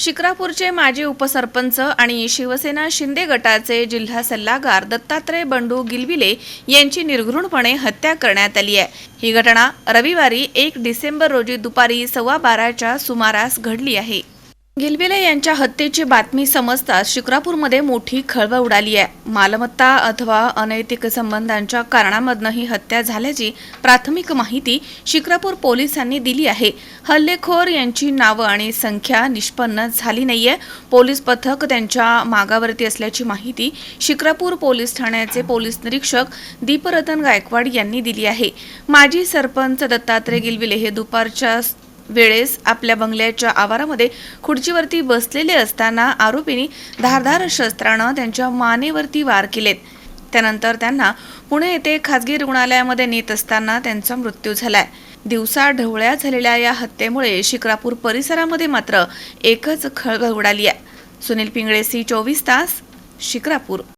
शिक्रापूरचे माजी उपसरपंच आणि शिवसेना शिंदे गटाचे जिल्हा सल्लागार दत्तात्रय बंडू गिलविले यांची निर्घृणपणे हत्या करण्यात आली आहे. ही घटना रविवारी एक डिसेंबर रोजी दुपारी सव्वा बाराच्या सुमारास घडली आहे. गिलविले यांच्या हत्येची बातमी समजताच शिक्रापूरमध्ये मोठी खळबळ उडाली आहे. मालमत्ता अथवा अनैतिक संबंधांच्या कारणामधनं ही हत्या झाल्याची प्राथमिक माहिती शिक्रापूर पोलिसांनी दिली आहे. हल्लेखोर यांची नावं आणि संख्या निष्पन्न झाली नाहीये. पोलीस पथक त्यांच्या मागावरती असल्याची माहिती शिक्रापूर पोलीस ठाण्याचे पोलीस निरीक्षक दीपरतन गायकवाड यांनी दिली आहे. माजी सरपंच दत्तात्रय गिलविले हे दुपारच्या वेळेस आपल्या बंगल्याच्या आवारामध्ये खुर्चीवरती बसलेले असताना आरोपींनी धारधार शस्त्रानं त्यांच्या मानेवरती वार केलेत. त्यानंतर त्यांना पुणे येथे खासगी रुग्णालयामध्ये नेत असताना त्यांचा मृत्यू झालाय. दिवसा ढवळ्या झालेल्या या हत्येमुळे शिक्रापूर परिसरामध्ये मात्र एकच खळबळ उडाली आहे. सुनील पिंगळे सी चोवीस तास शिक्रापूर.